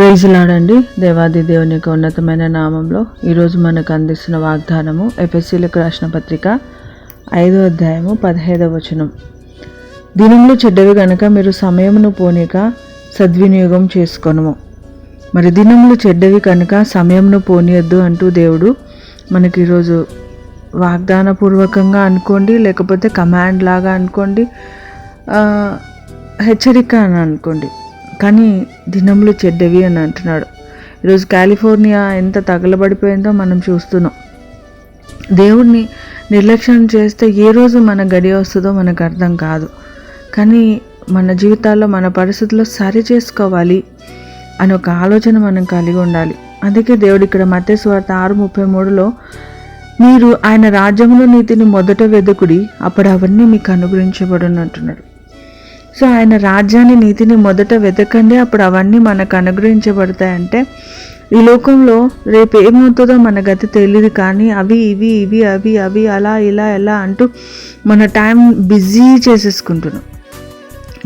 ప్రైజులాడండి దేవాది దేవుని యొక్క ఉన్నతమైన నామంలో ఈరోజు మనకు అందిస్తున్న వాగ్దానము ఎఫ్ఎస్సీలకు రాసిన పత్రిక ఐదో అధ్యాయము పదహైదవ వచనం. దినములు చెడ్డవి గనక మీరు సమయమును పోనీక సద్వినియోగం చేసుకొనము. మరి దినములు చెడ్డవి కనుక సమయంను పోనీయద్దు అంటూ దేవుడు మనకి ఈరోజు వాగ్దానపూర్వకంగా అనుకోండి లేకపోతే కమాండ్ లాగా అనుకోండి హెచ్చరిక అని అనుకోండి. కానీ దినములు చెడ్డవి అని అంటున్నాడు. ఈరోజు కాలిఫోర్నియా ఎంత తగలబడిపోయిందో మనం చూస్తున్నాం. దేవుడిని నిర్లక్ష్యం చేస్తే ఏ రోజు మన గడి వస్తుందో మనకు అర్థం కాదు. కానీ మన జీవితాల్లో మన పరిస్థితుల్లో సరి చేసుకోవాలి అని ఒక ఆలోచన మనం కలిగి ఉండాలి. అందుకే దేవుడు ఇక్కడ మత్స్వార్త ఆరు ముప్పై మూడులో మీరు ఆయన రాజ్యంలో నీతిని మొదట వెదుకుడి అప్పుడు అవన్నీ మీకు అనుగ్రహించబడునంటున్నాడు సో ఆయన రాజ్యాన్ని నీతిని మొదట వెతకండి. అప్పుడు అవన్నీ మనకు అనుగ్రహించబడతాయంటే ఈ లోకంలో రేపు ఏమవుతుందో మన గతి తెలియదు కానీ అవి ఇవి ఇవి అవి అవి అలా ఇలా ఎలా అంటూ మన టైం బిజీ చేసేసుకుంటున్నాం.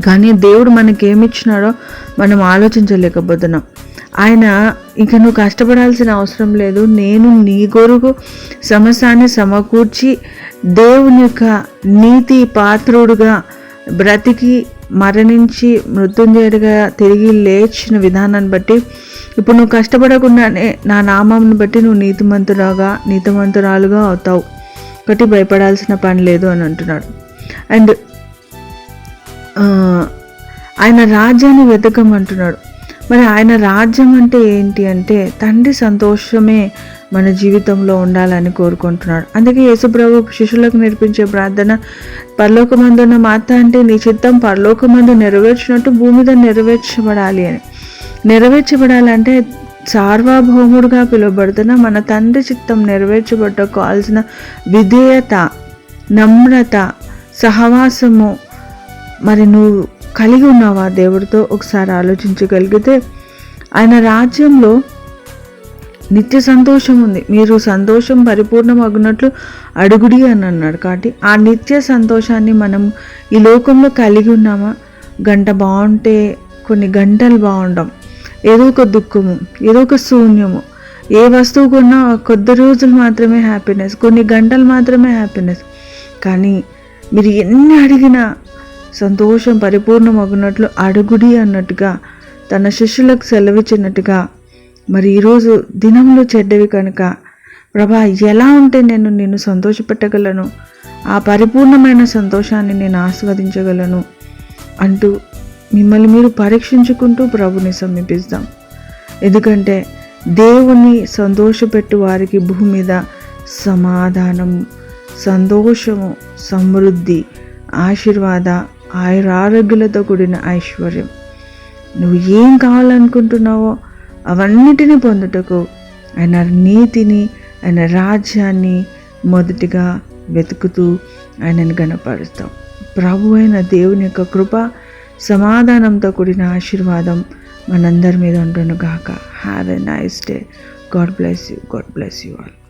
కానీ దేవుడు మనకి ఏమిచ్చినాడో మనం ఆలోచించలేకపోతున్నాం. ఆయన ఇక నువ్వు కష్టపడాల్సిన అవసరం లేదు. నేను నీ కొరకు సమస్యాన్ని సమకూర్చి దేవుని యొక్క నీతి పాత్రుడుగా బ్రతికి మరణించి మృత్యుంజయుడిగా తిరిగి లేచిన విధానాన్ని బట్టి ఇప్పుడు నువ్వు కష్టపడకుండానే నా నామంను బట్టి నువ్వు నీతిమంతురాగా నీతిమంతురాలుగా అవుతావు. ఒకటి భయపడాల్సిన పని లేదు అని అంటున్నాడు. అండ్ ఆయన రాజ్యాన్ని వెతకమంటున్నాడు. మరి ఆయన రాజ్యం అంటే ఏంటి అంటే తండ్రి సంతోషమే మన జీవితంలో ఉండాలని కోరుకుంటున్నాడు. అందుకే యేసుప్రభు శిష్యులకు నేర్పించే ప్రార్థన పరలోకమందున్న మాత అంటే నీ చిత్తం పరలోకమందు నెరవేర్చినట్టు భూమి మీద నెరవేర్చబడాలి అని. నెరవేర్చబడాలంటే సార్వభౌముడుగా పిలువబడుతున్న మన తండ్రి చిత్తం నెరవేర్చబడ్డ కావాల్సిన విధేయత నమ్రత సహవాసము మరి నువ్వు కలిగి ఉన్నావా దేవుడితో ఒకసారి ఆలోచించగలిగితే? ఆయన రాజ్యంలో నిత్య సంతోషం ఉంది. మీరు సంతోషం పరిపూర్ణమగునట్లు అడుగుడి అని అన్నాడు. కాబట్టి ఆ నిత్య సంతోషాన్ని మనం ఈ లోకంలో కలిగి ఉన్నామా? గంట బాగుంటే కొన్ని గంటలు బాగుండం. ఏదో ఒక దుఃఖము ఏదో ఒక శూన్యము. ఏ వస్తువు కొన్నా కొద్ది రోజులు మాత్రమే హ్యాపీనెస్ కొన్ని గంటలు మాత్రమే హ్యాపీనెస్ కానీ మీరు ఎన్ని అడిగినా సంతోషం పరిపూర్ణమగునట్లు అడుగుడి అన్నట్టుగా తన శిష్యులకు సెలవిచ్చినట్టుగా. మరి ఈరోజు దినములు చెడ్డవి కనుక ప్రభా ఎలా ఉంటే నేను నిన్ను సంతోషపెట్టగలను? ఆ పరిపూర్ణమైన సంతోషాన్ని నేను ఆస్వాదించగలను? అంటూ మిమ్మల్ని మీరు పరీక్షించుకుంటూ ప్రభుని సమీపిస్తాం. ఎందుకంటే దేవుని సంతోషపెట్టు వారికి భూమి మీద సమాధానము సంతోషము సమృద్ధి ఆశీర్వాద ఆయురారోగ్యులతో కూడిన ఐశ్వర్యం. నువ్వు ఏం కావాలనుకుంటున్నావో అవన్నిటిని పొందుటకు ఆయన నీతిని ఆయన రాజ్యాన్ని మొదటిగా వెతుకుతూ ఆయనను గణపరుస్తాం ప్రభు అయిన దేవుని యొక్క కృప సమాధానంతో కూడిన ఆశీర్వాదం మనందరి మీద ఉంటును గాక have a nice day God bless you God bless you all